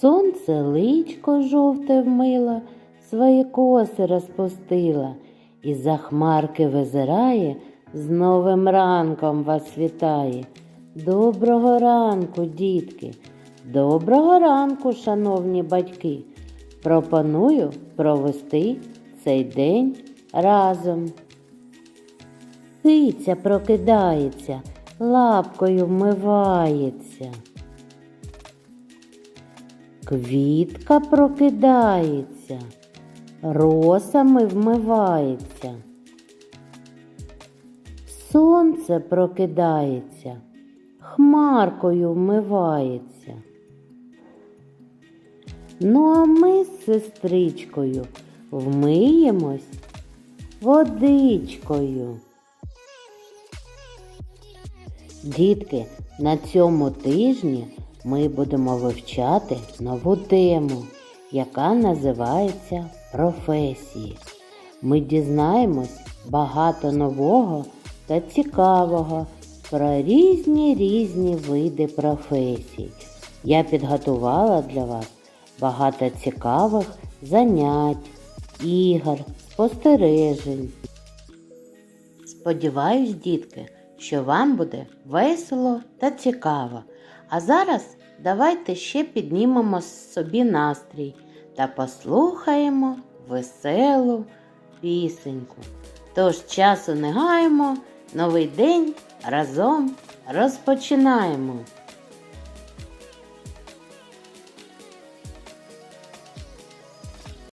Сонце личко жовте вмила, свої коси розпустила, і за хмарки визирає, з новим ранком вас вітає. Доброго ранку, дітки, доброго ранку, шановні батьки. Пропоную провести цей день разом. Киця прокидається, лапкою вмивається. Квітка прокидається, росами вмивається. Сонце прокидається, хмаркою вмивається. Ну, а ми з сестричкою вмиємось водичкою. Дітки, на цьому тижні ми будемо вивчати нову тему, яка називається професії. Ми дізнаємось багато нового та цікавого про різні різні види професій. Я підготувала для вас багато цікавих занять, ігор, спостережень. Сподіваюсь, дітки, що вам буде весело та цікаво. А зараз давайте ще піднімемо собі настрій та послухаємо веселу пісеньку. Тож часу не гаємо, новий день разом розпочинаємо.